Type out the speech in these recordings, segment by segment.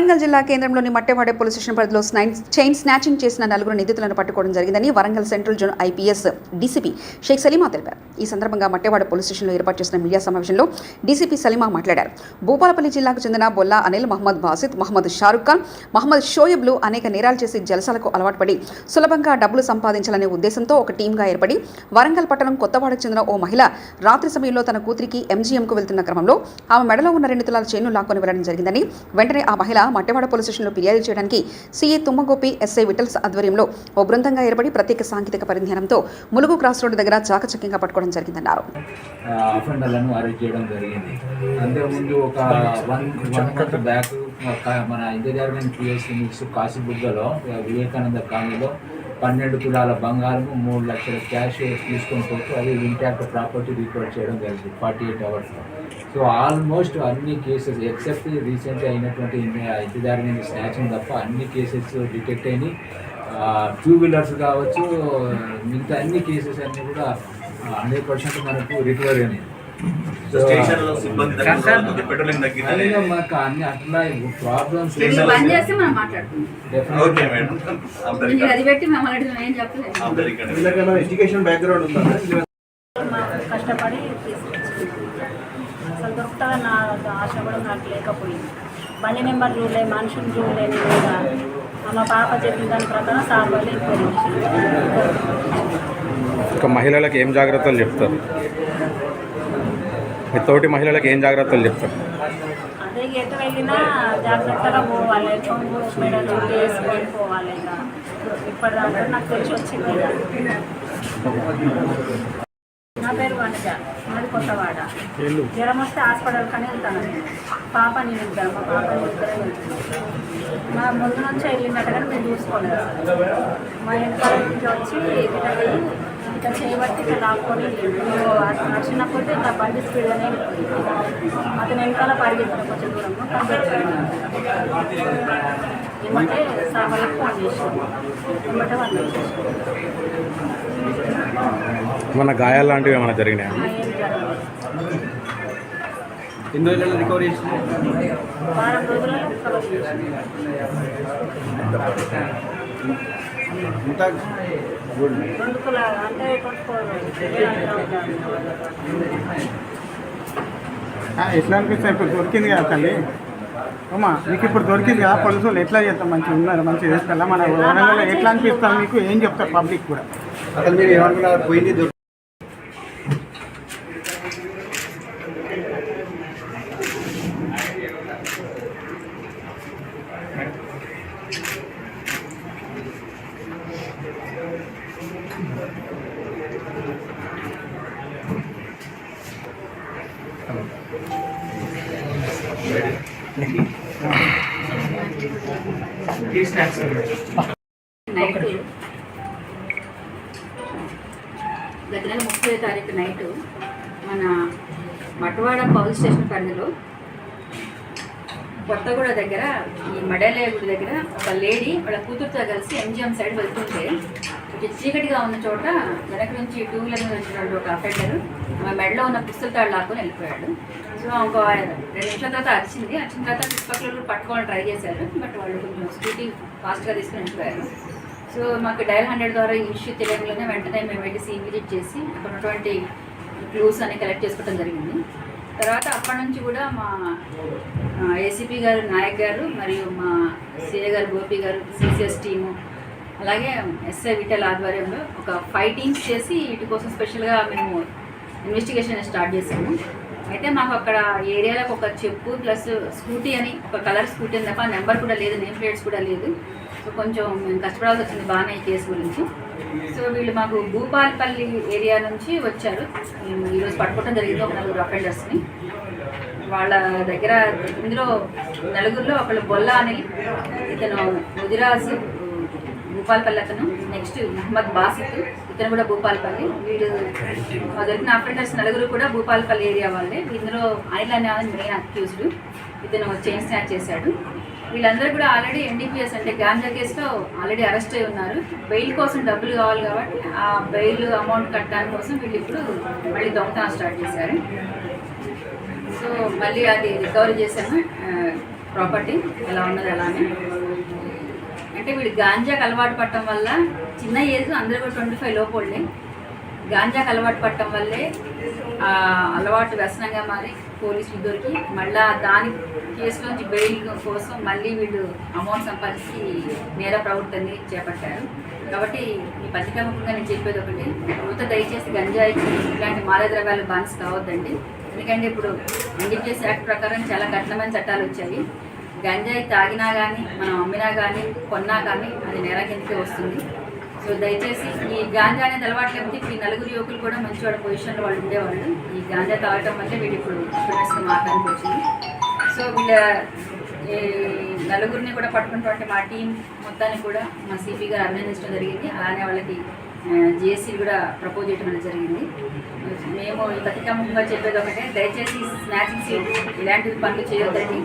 వరంగల్ జిల్లా కేంద్రంలోని మట్టెవాడే పోలీస్ స్టేషన్ పరిధిలో చైన్ స్నాచింగ్ చేసిన నలుగురు నిందితులను పట్టుకోవడం జరిగిందని Warangal central zone IPS DCP Shaik Saleema తెలిపారు. ఈ సందర్భంగా మట్టెవాడ పోలీస్ స్టేషన్లో ఏర్పాటు చేసిన మీడియా సమావేశంలో డీసీపీ సలీమా మాట్లాడారు. భూపాలపల్లి జిల్లాకు చెందిన బొల్లా అనిల్ మహమ్మద్ బాసిత్ మహమ్మద్ షారుఖ్ ఖాన్ మహమ్మద్ షోయబ్లు అనేక నేరాలు చేసి జలసాలకు అలవాటు పడి సులభంగా డబ్బులు సంపాదించాలనే ఉద్దేశంతో ఒక టీంగా ఏర్పడి వరంగల్ పట్టణం కొత్తవాడకు చెందిన ఓ మహిళ రాత్రి సమయంలో తన కూతురికి ఎంజీఎంకు వెళ్తున్న క్రమంలో ఆమె మెడలో ఉన్న రెండు తులాల చైన్ను లాక్కొని వెళ్ళడం జరిగిందని వెంటనే ఆ మహిళ మట్టెవాడ పోలీస్ స్టేషన్లో ఫిర్యాదు చేయడానికి సీఈ తుమ్మగోపి ఎస్ఐ విఠల్స్ ఆధ్వర్యంలో ఓ బృందంగా ఏర్పడి ప్రత్యేక సాంకేతిక పరిజ్ఞానంతో ములుగు క్రాస్ రోడ్డు దగ్గర చాకచక్యంగా పట్టుకోవడం జరిగిందన్నారు. జరిగింది. అంతకుముందు ఒక వన్ వన్ మంత్ బ్యాక్ ఒక మన ఇంజనీరింగ్ పిఎస్సి మిక్స్ కాశీబుగ్గలో వివేకానంద కాలనీలో పన్నెండు తులాల బంగారము మూడు లక్షల క్యాష్ తీసుకొని పోతూ అది ఇంటాక్ట్ ప్రాపర్టీ రిపోర్ట్ చేయడం జరిగింది ఫార్టీ ఎయిట్ అవర్స్లో. సో ఆల్మోస్ట్ అన్ని కేసెస్ ఎక్సెప్ట్ రీసెంట్గా అయినటువంటి ఇంటిదారి స్నాచింగ్ తప్ప అన్ని కేసెస్ డిటెక్ట్ అయినాయి. టూ వీలర్స్ కావచ్చు మిగతా అన్ని కేసెస్ అన్నీ కూడా హండ్రెడ్ పర్సెంట్ మనకు రికవరీ అయినాయి. మాకు అన్ని అట్లా ప్రాబ్లమ్స్ ఎడ్యుకేషన్ బ్యాక్గ్రౌండ్ కష్టపడి దొరుకుతుందని నా ఆశ కూడా నాకు లేకపోయింది. బండి నెంబర్ చూడలే మనుషులు చూడలేని కూడా. మా పాప చెప్పిన దాని ప్రకారం సార్ వాళ్ళు ఇంకా మహిళలకు ఏం జాగ్రత్తలు చెప్తారు? మీ తోటి మహిళలకు ఏం జాగ్రత్తలు చెప్తారు? అదే ఎటు వెళ్ళినా జాగ్రత్తగా పోవాలి. కొంగు మెడ చుట్టూ వేసుకొని పోవాలి ఇక. ఇప్పటిదాకా నాకు తెలిసి వచ్చింది. నా పేరు వనజ మాది కొత్తవాడ. జ్వరం వస్తే హాస్పిటల్ కానీ వెళ్తాను. పాప నేను వెళ్తాను. మా పాప ఇద్దరే వెళ్తున్నాను మా ముందు నుంచి వెళ్ళినట్టు కానీ మేము చూసుకోలేదు. మా వెనకాల నుంచి వచ్చి ఇట్లా వెళ్ళి ఇట్లా చేయబట్టి ఇట్లా లాక్కొని నడిచినప్పుడు ఇట్లా బండి స్పీడ్గానే వెళ్ళిపోయింది అతను వెనకాల పరిగెత్తాను కొంచెం దూరం ఏమంటే సామాన్లకు ఫోన్ చేసాను ఏమంటే వాళ్ళు ఏమన్నా గాయాలు లాంటివి ఏమైనా జరిగినాయా? ఎన్ని రోజులలో రికవరీ ఇంత గుడ్ ఎట్లా అనిపిస్తుంది? ఇప్పుడు దొరికింది కదా తల్లి. అమ్మా మీకు ఇప్పుడు దొరికింది కదా పోలీసు వాళ్ళు ఎట్లా చేస్తాం మంచిగా ఉన్నారు? మంచిగా చేస్తారా? మన ఎట్లా అనిపిస్తాం మీకు ఏం చెప్తారు పబ్లిక్ కూడా? అసలు మీరు ఏమనుకున్నారు పోయింది దొరికి నైట్ ముప్పై తారీఖు నైటు మన మటవాడ పౌల్ స్టేషన్ పరిధిలో కొత్తగూడ దగ్గర ఈ మడలే గుడి దగ్గర ఒక లేడీ వాళ్ళ కూతురుతో కలిసి ఎంజిఎం సైడ్ వెళ్తుంటే కొంచెం చీకటిగా ఉన్న చోట వెనక నుంచి టూ వీలర్ మీద వచ్చినటువంటి ఒక అఫెండర్ ఆమె మెడలో ఉన్న పుస్తకాలు తాడు లాక్కొని వెళ్ళిపోయాడు. సో ఒక రెండు నిమిషాల తర్వాత అరిచింది. అరిచిన తర్వాత చుట్టుపక్కల పట్టుకోవాలని ట్రై చేశారు. బట్ వాళ్ళు కొంచెం స్కూటీ ఫాస్ట్గా తీసుకుని వెళ్ళిపోయారు. సో మాకు డయల్ హండ్రెడ్ ద్వారా ఈ ఇష్యూ తెలియగానే వెంటనే మేము వెళ్ళి సీ విజిట్ చేసి అక్కడ ఉన్నటువంటి క్లూస్ అన్ని కలెక్ట్ చేసుకోవడం జరిగింది. తర్వాత అప్పటి నుంచి కూడా మా ఏసీపీ గారు నాయక్ గారు మరియు మా సిఏ గారు గోపి గారు సిసిఎస్ టీము అలాగే ఎస్ఐ విటల్ ఆధ్వర్యంలో ఒక ఫైవ్ టీమ్స్ చేసి వీటి కోసం స్పెషల్గా మేము ఇన్వెస్టిగేషన్ స్టార్ట్ చేసాము. అయితే మాకు అక్కడ ఏరియాలకు ఒక చెప్పు ప్లస్ స్కూటీ అని ఒక కలర్ స్కూటీ అని తప్ప నెంబర్ కూడా లేదు నేమ్ ప్లేట్స్ కూడా లేదు. సో కొంచెం మేము కష్టపడాల్సి వచ్చింది బాగానే ఈ కేసు గురించి. సో వీళ్ళు మాకు భూపాల్పల్లి ఏరియా నుంచి వచ్చారు. ఈరోజు పట్టుకోవడం జరిగింది ఒక నలుగురు అఫెండర్స్ని వాళ్ళ దగ్గర ఇందులో నలుగురిలో ఒకళ్ళు బొల్లా అని ఇతను ముదిరాజు భూపాల్పల్లి అతను. నెక్స్ట్ మహమ్మద్ బాసిత్ ఇతను కూడా భూపాల్పల్లి. వీడు మా దొరికిన అఫెండర్స్ నలుగురు కూడా భూపాల్పల్లి ఏరియా వాళ్ళే. ఇందులో అనిల్ అనే మెయిన్ అక్యూజ్డ్ ఇతను చైన్ స్నాచ్ చేశాడు. వీళ్ళందరూ కూడా ఆల్రెడీ ఎన్డీపీఎస్ అంటే గాంజా కేసులో ఆల్రెడీ అరెస్ట్ అయి ఉన్నారు. బెయిల్ కోసం డబ్బులు కావాలి కాబట్టి ఆ బెయిల్ అమౌంట్ కట్టడానికి కోసం వీళ్ళు ఇప్పుడు మళ్ళీ దొంగతనం స్టార్ట్ చేశారు. సో మళ్ళీ అది రికవరీ చేశాము. ప్రాపర్టీ ఎలా ఉన్నది అలానే. అంటే వీడు గాంజాకి అలవాటు పడటం వల్ల చిన్న ఏజ్ అందరూ కూడా ట్వంటీ ఫైవ్ లోపలే గాంజాకి అలవాటు పట్టడం వల్లే అలవాటు వ్యసనంగా మారి పోలీసులు దొరికి మళ్ళా దాని కేసులోంచి బెయిల్ కోసం మళ్ళీ వీళ్ళు అమౌంట్ సంపాదించి నేర ప్రవృత్తిని చేపట్టారు. కాబట్టి ఈ పత్రికాముఖంగా నేను చెప్పేది ఒకటి యువత దయచేసి గంజాయికి ఇలాంటి మాదక ద్రవ్యాలు కావద్దండి. ఎందుకంటే ఇప్పుడు ఎన్డీపీఎస్ యాక్ట్ ప్రకారం చాలా కఠినమైన చట్టాలు వచ్చాయి. గంజాయి తాగినా కానీ మనం అమ్మినా కానీ కొన్నా కానీ అది నేర కిందకే వస్తుంది. సో దయచేసి ఈ గాంజా అనేది అలవాటు లేకపోతే ఈ నలుగురు యువకులు కూడా మంచి వాళ్ళ పొజిషన్లో వాళ్ళు ఉండేవాళ్ళు. ఈ గాంజా తాగటం వల్ల వీళ్ళు ఇప్పుడు స్టూడెంట్స్గా మాట్లాడానికి వచ్చింది. సో వీళ్ళ ఈ నలుగురిని కూడా పట్టుకున్నటువంటి మా టీం మొత్తాన్ని కూడా మా సిపి గారు అభినందించడం జరిగింది. అలానే వాళ్ళకి జిఎస్సీ కూడా ప్రపోజ్ చేయడం అనేది జరిగింది. మేము ప్రతికమ్మంగా చెప్పేది ఒకటే దయచేసి స్నాచింగ్స్ ఇలాంటివి పనులు చేయొద్దండి.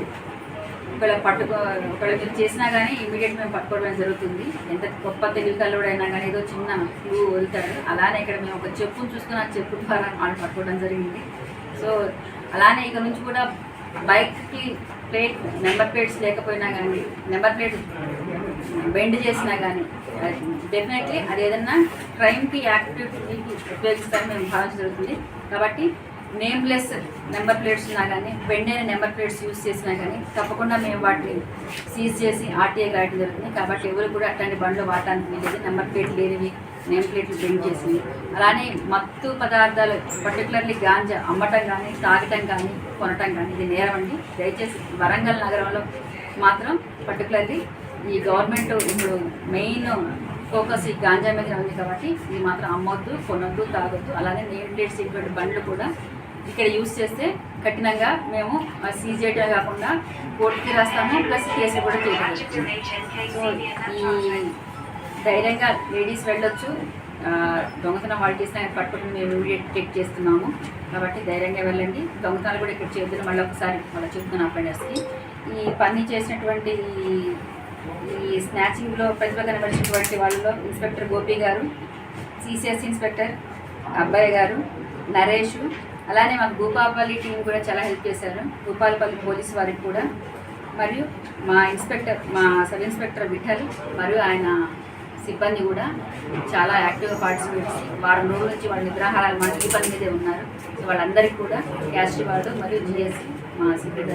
ఒకవేళ పట్టుకో ఒకవేళ మీరు చేసినా కానీ ఇమీడియట్ మేము పట్టుకోవడం జరుగుతుంది. ఎంత గొప్ప తెలివికల్లోడైనా కానీ ఏదో చిన్న క్లూ వదులుతాడు అలానే ఇక్కడ మేము ఒక చెప్పును చూసుకుని ఆ చెప్పు ద్వారా వాళ్ళు పట్టుకోవడం జరిగింది. సో అలానే ఇక్కడ నుంచి కూడా బైక్కి ప్లేట్ నెంబర్ ప్లేట్స్ లేకపోయినా కానీ నెంబర్ ప్లేట్ బెండ్ చేసినా కానీ డెఫినెట్లీ అది ఏదన్నా క్రైమ్కి యాక్టివిటీకి ఉపయోగిస్తారని మేము భావించ జరుగుతుంది. కాబట్టి నేమ్లెస్ నెంబర్ ప్లేట్స్ ఉన్నా కానీ బెండ్ అయిన నెంబర్ ప్లేట్స్ యూజ్ చేసినా కానీ తప్పకుండా మేము వాటిని సీజ్ చేసి ఆర్టీఏ రాయడం జరుగుతుంది కాబట్టి ఎవరు కూడా అట్లాంటి బండ్లు వాడటానికి వీలేదు నెంబర్ ప్లేట్ లేనివి నేమ్ ప్లేట్లు బెండ్ చేసి అలానే మత్తు పదార్థాలు పర్టికులర్లీ గాంజా అమ్మటం కానీ తాగటం కానీ కొనటం కానీ ఇది నేరం అండి. దయచేసి వరంగల్ నగరంలో మాత్రం పర్టికులర్లీ ఈ గవర్నమెంట్ ఇప్పుడు మెయిన్ ఫోకస్ ఈ గాంజా మీద ఉంది కాబట్టి ఇది మాత్రం అమ్మొద్దు కొనొద్దు తాగొద్దు. అలానే నేమ్ ప్లేట్స్ ఇటువంటి బండ్లు కూడా ఇక్కడ యూజ్ చేస్తే కఠినంగా మేము సీజేటే కాకుండా కోర్టుకి రాస్తాము ప్లస్ కేసు కూడా చేయడం సో ఈ ధైర్యంగా లేడీస్ వెళ్ళొచ్చు. దొంగతనం వాళ్ళు చేసిన పట్టుకుని మేము ఇమీడియట్ చెక్ చేస్తున్నాము. కాబట్టి ధైర్యంగా వెళ్ళండి. దొంగతనాలు కూడా ఇక్కడ చేద్దాం మళ్ళీ ఒకసారి మళ్ళీ చెప్తున్నాను అఫెండర్స్కి ఈ పని చేసినటువంటి ఈ- ఈ స్నాచింగ్లో ప్రతిభ కనబడినటువంటి వాళ్ళలో ఇన్స్పెక్టర్ గోపి గారు సిసిఎస్ ఇన్స్పెక్టర్ అబ్బాయి గారు నరేష్ అలానే మాకు భూపాలపల్లి టీం కూడా చాలా హెల్ప్ చేశారు. భూపాలపల్లి పోలీస్ వారికి కూడా. మరియు మా ఇన్స్పెక్టర్ మా సబ్ ఇన్స్పెక్టర్ విఠల్ మరియు ఆయన సిబ్బంది కూడా చాలా యాక్టివ్గా పార్టిసిపేట్ వారం రోజుల నుంచి వాళ్ళ నిద్రాహారాలు మా ఈ పని మీదే ఉన్నారు. సో వాళ్ళందరికీ కూడా క్యాస్ట్ వాళ్ళు మరియు జిఎస్సి మా సిబ్బంది